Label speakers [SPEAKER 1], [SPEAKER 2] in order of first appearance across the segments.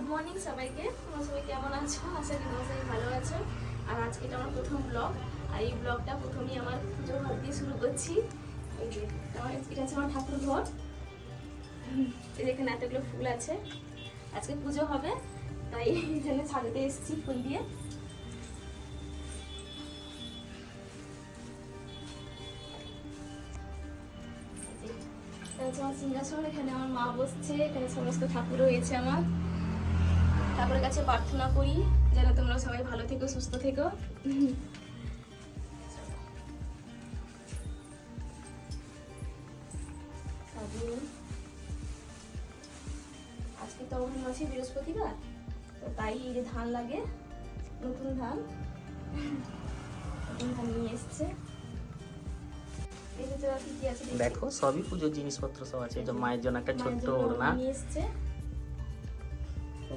[SPEAKER 1] Good morning সবাইকে। তোমরা সবাই কেমন আছো? আশা করি তোমরা সবাই ভালো আছো। আর আজকে এটা আমার প্রথম ব্লগ আর এই ব্লগটা প্রথমেই আমার পুজো ঘর দিয়ে শুরু করছি। এই যে এটা হচ্ছে আমার ঠাকুর ঘর। এখানে এতগুলো ফুল আছে। আজকে পুজো হবে, তাই এই জন্য ছাদেতে এসেছি ফুল দিয়ে। আমার সিংহাসন। এখানে আমার মা বসছে। এখানে সমস্ত ঠাকুর রয়েছে আমার। ঠাকুরের কাছে প্রার্থনা করি যেন তোমরা সবাই ভালো থেকো সুস্থ থেকো। আজকে তো অগ্নি মাসে বৃহস্পতিবার তো তাই এই যে ধান লাগে নতুন ধান। নতুন ধান নিয়ে এসছে। আছে দেখি।
[SPEAKER 2] সবই পুজোর জিনিসপত্র সব আছে মায়ের জন্য একটা ছোট্ট ওড়না।
[SPEAKER 1] নিয়ে এসছে।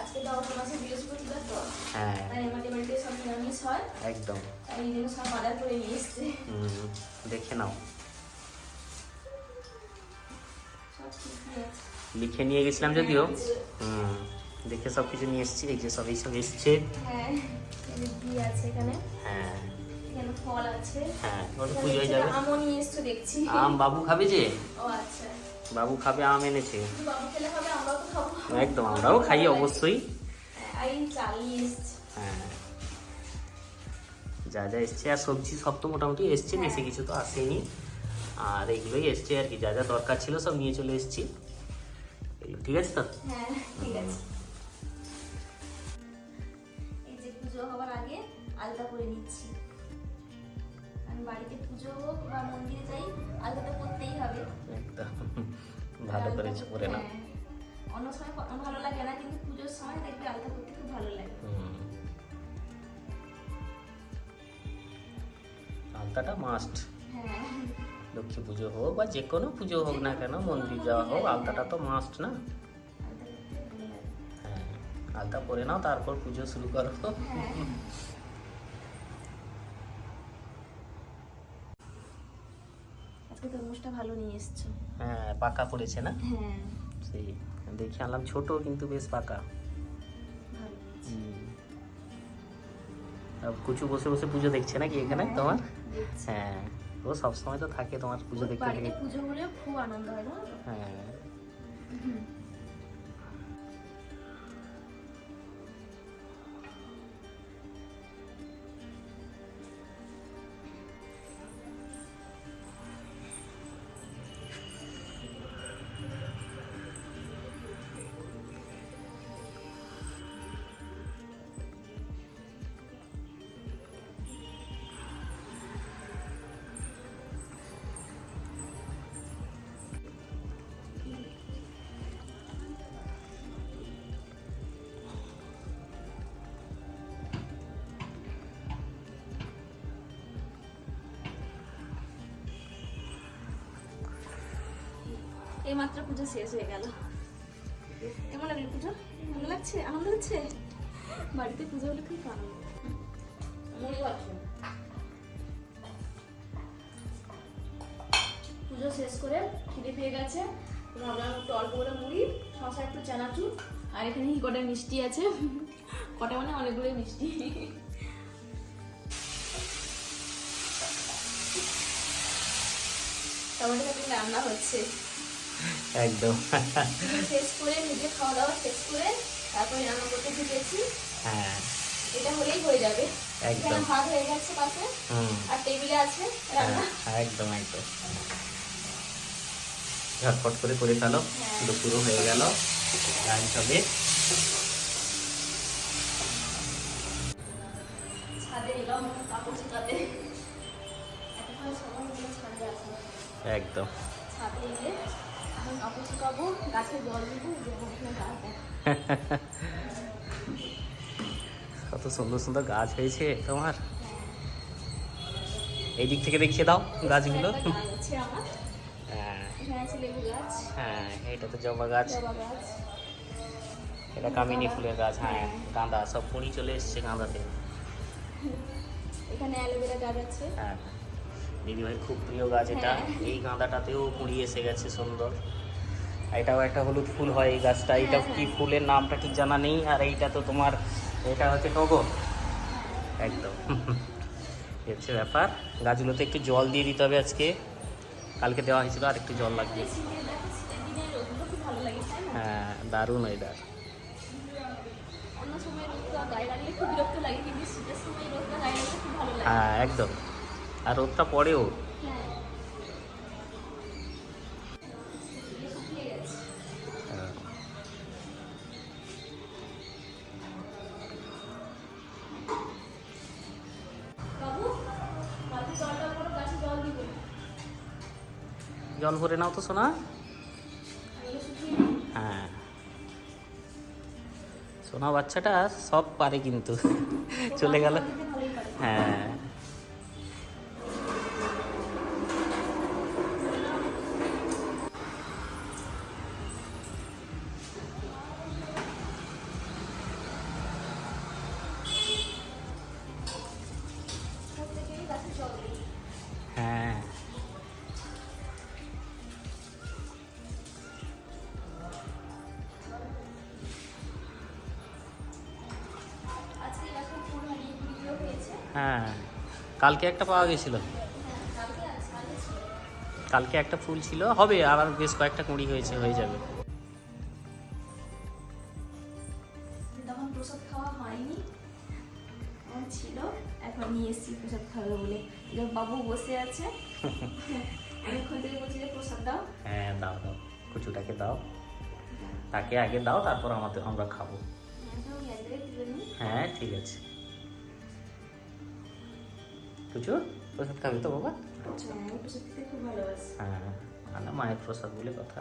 [SPEAKER 1] আজকে তো মাসে বৃহস্পতিবার তো।
[SPEAKER 2] হ্যাঁ।
[SPEAKER 1] তাই আমাদের বাড়িতে সব নিরামিষ হয়।
[SPEAKER 2] একদম।
[SPEAKER 1] তাই এই জন্য সব বাজার করে নিয়ে এসছে।
[SPEAKER 2] হুম দেখে নাও। লিখে নিয়ে গেছিলাম যদিও। হুম দেখে সব কিছু নিয়ে এসছি এই যে সব এইসব এসছে।
[SPEAKER 1] হ্যাঁ আছে এখানে।
[SPEAKER 2] হ্যাঁ।
[SPEAKER 1] এখানে ফল আছে।
[SPEAKER 2] হ্যাঁ ওটা পুজো হয়ে যাবে।
[SPEAKER 1] আমও নিয়ে এসছো দেখছি।
[SPEAKER 2] আম বাবু খাবে যে?
[SPEAKER 1] ও আচ্ছা।
[SPEAKER 2] বাবু খাবে আম এনেছে।
[SPEAKER 1] বাবু খেলে খাব
[SPEAKER 2] একদম আমরাও খাই অবশ্যই। হ্যাঁ। যা যা এসছে আর সবজি সব তো মোটামুটি এসছে
[SPEAKER 1] হ্যাঁ।
[SPEAKER 2] বেশি কিছু তো আসেনি। আর এগুলোই এসছে আর কি যা যা দরকার ছিল সব নিয়ে চলে এসেছি। এগুলো ঠিক আছে তো?
[SPEAKER 1] হ্যাঁ ঠিক আছে। এই যে পুজো হওয়ার আগে আলতা করে নিচ্ছি। আমি বাড়িতে পুজো হোক বা মন্দিরে যাই আলতা করতেই হবে।
[SPEAKER 2] একদম। ভালো করেছে করে না
[SPEAKER 1] হ্যাঁ। অন্য সময় ভালো লাগে না কিন্তু পুজোর সময় দেখবে আলতা করতে খুব ভালো লাগে।
[SPEAKER 2] আলতাটা মাস্ট
[SPEAKER 1] হ্যাঁ।
[SPEAKER 2] লক্ষ্মী পুজো হোক বা যে কোনো পুজো হোক না কেন মন্দির যাওয়া হোক আলতাটা তো মাস্ট না?
[SPEAKER 1] আলতা লাগে।
[SPEAKER 2] হ্যাঁ পরে নাও তারপর পুজো শুরু করো।
[SPEAKER 1] হ্যাঁ। আজকে তরমুজটা ভালো নিয়ে এসছো।
[SPEAKER 2] হ্যাঁ পাকা পড়েছে না?
[SPEAKER 1] হ্যাঁ।
[SPEAKER 2] সেই। দেখে আনলাম ছোট কিন্তু বেশ পাকা। কুচু বসে বসে পুজো দেখছে নাকি এখানে তোমার? হ্যাঁ ও সবসময় তো থাকে তোমার পুজো দেখতে
[SPEAKER 1] পুজো হলে খুব আনন্দ হয়
[SPEAKER 2] হ্যাঁ।
[SPEAKER 1] এই মাত্র পুজো শেষ হয়ে গেল। কেমন লাগল পুজো? ভালো লাগছে? আনন্দ হচ্ছে? বাড়িতে পুজো হলে খুব আনন্দ। পুজো শেষ করে খিদে পেয়ে গেছে। ভাবলাম একটু অল্প করে মুড়ি শশা একটু চানাচুর। আর এখানে কটা মিষ্টি আছে? কটা মানে অনেকগুলোই মিষ্টি। টমেটো রান্না হচ্ছে।
[SPEAKER 2] একদম।
[SPEAKER 1] শেষ করে নিজে খাওয়া দাওয়া শেষ করে তারপরে রান্না করতে ঢুকেছি।
[SPEAKER 2] হ্যাঁ।
[SPEAKER 1] এটা হলেই হয়ে যাবে।
[SPEAKER 2] একদম।
[SPEAKER 1] ভাত হয়ে গেছে পাশে। আর টেবিলে আছে রান্না।
[SPEAKER 2] হ্যাঁ, একদম একদম। ঝটপট করে করে ফেলো।
[SPEAKER 1] হ্যাঁ।
[SPEAKER 2] দুপুরও হয়ে গেল। একদম।
[SPEAKER 1] গাছে জল দেবো
[SPEAKER 2] কত সুন্দর সুন্দর গাছ হয়েছে তোমার। এই দিক থেকে দেখিয়ে দাও গাছগুলো। হ্যাঁ। হ্যাঁ এটা তো জবা গাছ। এটা কামিনী ফুলের গাছ হ্যাঁ গাঁদা সব পড়ি চলে এসছে গাঁদাতে।
[SPEAKER 1] এখানে অ্যালোভেরা গাছ আছে।
[SPEAKER 2] হ্যাঁ। দিদিভাই খুব প্রিয় গাছ এটা।
[SPEAKER 1] হ্যাঁ।
[SPEAKER 2] এই গাঁদাটাতেও কুড়ি এসে গেছে সুন্দর। এটাও একটা হলুদ ফুল হয় এই গাছটা। এটা
[SPEAKER 1] হ্যাঁ,
[SPEAKER 2] কি
[SPEAKER 1] হ্যাঁ।
[SPEAKER 2] ফুলের নামটা ঠিক জানা নেই। আর এইটা তো তোমার এটা হচ্ছে টগর। একদম। হচ্ছে ব্যাপার। গাছগুলোতে একটু জল দিয়ে দিতে হবে আজকে। কালকে দেওয়া হয়েছিল আর একটু জল লাগবে। হ্যাঁ দারুণ ওয়েদার হ্যাঁ একদম। আর রোদটা পড়েও
[SPEAKER 1] জল
[SPEAKER 2] ভরে নাও তো, সোনা। হ্যাঁ। সোনা, বাচ্চাটা সব পারে কিন্তু। চলে গেল। হ্যাঁ। হ্যাঁ। কালকে একটা পাওয়া গেছিল।
[SPEAKER 1] হ্যাঁ কালকে
[SPEAKER 2] একটা ফুল ছিল। হবে আবার বেশ কয়েকটা কুড়ি হয়েছে হয়ে যাবে।
[SPEAKER 1] ছিল এখন নিয়ে এসেছি প্রসাদ খাবে বলে। বাবু বসে আছে। অনেকক্ষণ থেকে বলছি যে প্রসাদ দাও।
[SPEAKER 2] হ্যাঁ দাও দাও। কুচুটাকে দাও। তাকে আগে দাও তারপর আমাদের আমরা খাব।
[SPEAKER 1] নিই।
[SPEAKER 2] হ্যাঁ ঠিক আছে। কুচু প্রসাদ খাবি তো বাবা? আচ্ছা
[SPEAKER 1] হ্যাঁ
[SPEAKER 2] হ্যাঁ মায়ের প্রসাদ বলে কথা।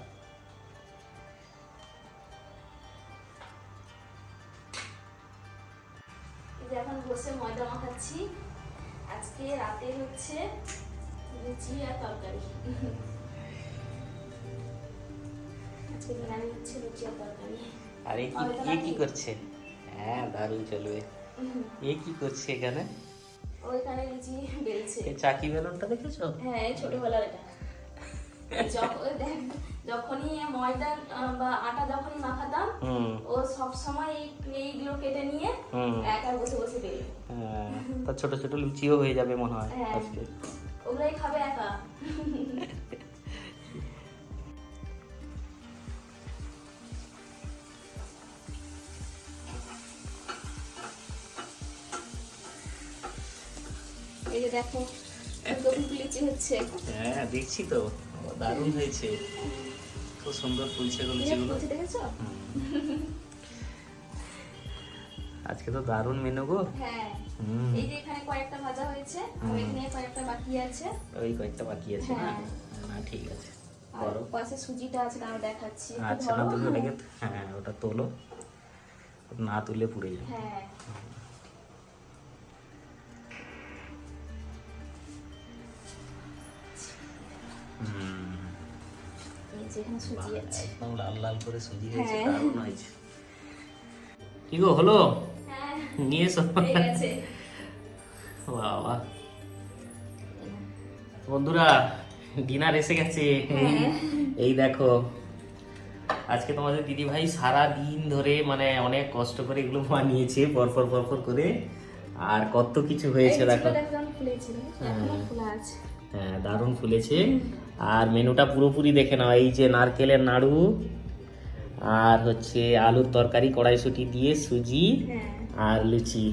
[SPEAKER 1] এখন বসে ময়দা মাখাচ্ছি। আজকে রাতে হচ্ছে লুচি আর তরকারি। আজকে হচ্ছে লুচি আর তরকারি।
[SPEAKER 2] আর কি কি? করছে? হ্যাঁ দারুণ চলবে। এ কি করছে এখানে?
[SPEAKER 1] ওইখানে লিচি বেলছে।
[SPEAKER 2] এই চাকি বেলুনটা দেখেছ?
[SPEAKER 1] হ্যাঁ ছোটবেলার এটা। দেখ, যখনই ময়দা বা আটা যখনই মাখাতাম ও সব সময় এই এইগুলো কেটে নিয়ে একা বসে বসে বেরবে
[SPEAKER 2] হ্যাঁ তা ছোট ছোট লুচিও হয়ে যাবে মনে হয়
[SPEAKER 1] হ্যাঁ।
[SPEAKER 2] আজকে।
[SPEAKER 1] ওগুলোই খাবে একা। এই যে দেখো ফুলকপি লিচি হচ্ছে।
[SPEAKER 2] হ্যাঁ দেখছি তো। দারুণ হয়েছে। খুব সুন্দর ফুলছে
[SPEAKER 1] দেখেছ?
[SPEAKER 2] আজকে তো দারুণ মেনু গো।
[SPEAKER 1] হ্যাঁ। এই যে এখানে কয়েকটা ভাজা হয়েছে আর এখানে কয়েকটা বাকি আছে।
[SPEAKER 2] ওই কয়েকটা বাকি আছে না?
[SPEAKER 1] হ্যাঁ।
[SPEAKER 2] না ঠিক আছে।
[SPEAKER 1] আর পাশে সুজিটা আছে তাও দেখাচ্ছি।
[SPEAKER 2] আচ্ছা না। তুমি ওটাকে হ্যাঁ ওটা তোলো। না তুলে পুড়ে যাবে।
[SPEAKER 1] হ্যাঁ।
[SPEAKER 2] একদম লাল লাল করে সুজি হয়েছে
[SPEAKER 1] হ্যাঁ।
[SPEAKER 2] দারুণ হয়েছে। কি গো হলো?
[SPEAKER 1] হ্যাঁ।
[SPEAKER 2] নিয়ে এসো বাবা। বন্ধুরা ডিনার এসে গেছে।
[SPEAKER 1] হ্যাঁ।
[SPEAKER 2] এই দেখো আজকে তোমাদের দিদি ভাই সারা দিন ধরে মানে অনেক কষ্ট করে এগুলো বানিয়েছে পরপর পরপর করে। আর কত কিছু হয়েছে দেখো। হ্যাঁ। হ্যাঁ দারুণ ফুলেছে। আর মেনুটা পুরোপুরি দেখে নাও। এই যে নারকেলের নাড়ু আর হচ্ছে আলুর তরকারি কড়াইশুটি দিয়ে সুজি
[SPEAKER 1] হ্যাঁ।
[SPEAKER 2] আর লুচি।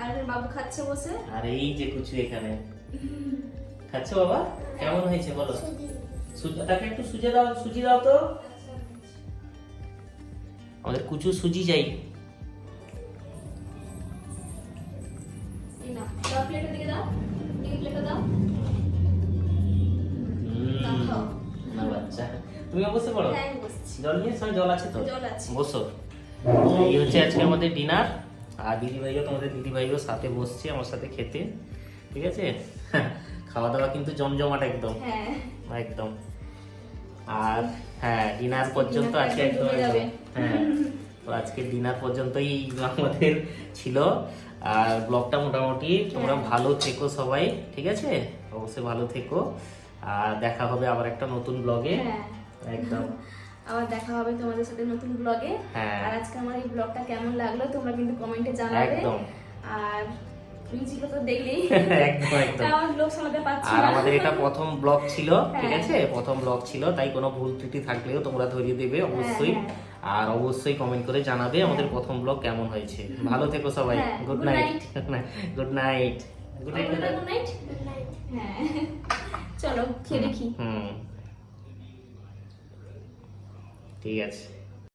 [SPEAKER 1] আর বাবু খাচ্ছে বসে।
[SPEAKER 2] আর এই যে কুচু এখানে। খাচ্ছ বাবা? কেমন হয়েছে বলো? তাকে একটু সুজি দাও সুজি দাও তো। আমাদের কুচু সুজি চাই।
[SPEAKER 1] প্লেটের দিকে দাও প্লেটটা দাও।
[SPEAKER 2] হুম, বাচ্চা তুমি বসে পড়ো?
[SPEAKER 1] হ্যাঁ আমি বসছি।
[SPEAKER 2] জল নিয়ে সব জল আছে তো? বসো। এই হচ্ছে আজকে আমাদের ডিনার আর দিদিভাইও তোমাদের দিদিভাইও সাথে বসছে আমার সাথে খেতে। ঠিক আছে? খাওয়া দাওয়া কিন্তু জমজমাট একদম।
[SPEAKER 1] হ্যাঁ।
[SPEAKER 2] একদম। আর হ্যাঁ ডিনার পর্যন্ত আজকে।
[SPEAKER 1] একদম।
[SPEAKER 2] হ্যাঁ তো আজকে ডিনার পর্যন্তই আমাদের ছিল। আর ব্লগটা মোটামুটি তোমরা
[SPEAKER 1] হ্যাঁ।
[SPEAKER 2] ভালো থেকো সবাই। ঠিক আছে? অবশ্যই ভালো থেকো। আর দেখা হবে আবার একটা নতুন ব্লগে
[SPEAKER 1] হ্যাঁ।
[SPEAKER 2] একদম।
[SPEAKER 1] আবার দেখা হবে তোমাদের সাথে নতুন ব্লগে
[SPEAKER 2] হ্যাঁ।
[SPEAKER 1] আর আজকে আমার এই ব্লগটা কেমন লাগল তোমরা কিন্তু কমেন্টে জানাবে।
[SPEAKER 2] একদম।
[SPEAKER 1] আর মিউজিক তো দেখলেই।
[SPEAKER 2] একদম একদম।
[SPEAKER 1] আমার লোক সামলাতে পারছি
[SPEAKER 2] আর আমাদের এটা প্রথম ব্লগ ছিল ঠিক
[SPEAKER 1] হ্যাঁ।
[SPEAKER 2] আছে? প্রথম ব্লগ ছিল তাই কোনো ভুল ত্রুটি থাকলেও তোমরা ধরিয়ে দেবে অবশ্যই। আর অবশ্যই কমেন্ট করে জানাবে আমাদের প্রথম ব্লগ কেমন হয়েছে। ভালো থেকো সবাই। Good night good night good night
[SPEAKER 1] good night হ্যাঁ। চলো খেয়ে দেখি।
[SPEAKER 2] হুম। ঠিক আছে।